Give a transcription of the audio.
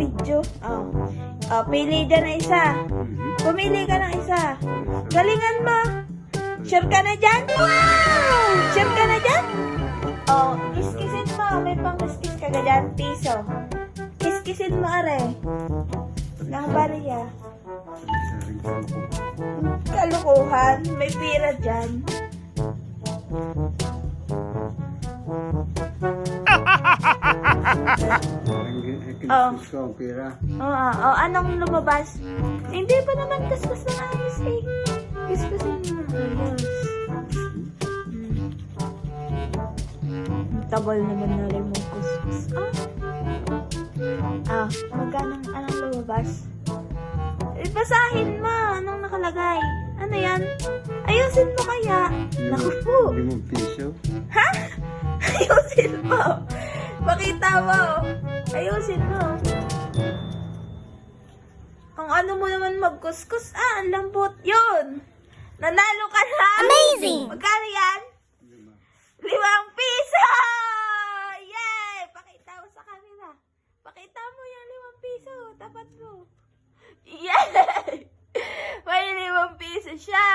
video. Oh. Oh, pili dyan na isa. Mhm. Pumili ka ng isa. Galingan mo. Sure ka na dyan? Wow! Sure ka na dyan? Oh, kiskisin mo. May pang kiskis ka dyan. Piso. Kiskisin mo, are. Ng bariya. Saring sampo. Kalukuhan. May pira dyan. Oh. kinsus ko ang pira. Oo, oh, oh, anong lumabas? Hindi pa naman kaskas na ayos eh. Kaskasin mo na ayos. Tagal naman na rin mong kuskus. Ah. Ah, magkano anong lumabas? Eh, basahin mo. Anong nakalagay? Ano yan? Ayusin mo kaya. Naku po. Limang piso. Ha? Ayusin mo. Pakita mo. Ayusin mo. Ang ano mo naman magkuskus. Ah, ang lambot yun. Nanalo ka na. Amazing. Magkano yan? Lima. Limang piso! Yay! Pakita mo sa camera. Pakita mo yung limang piso. Tapat mo. Yay! May limang piso siya.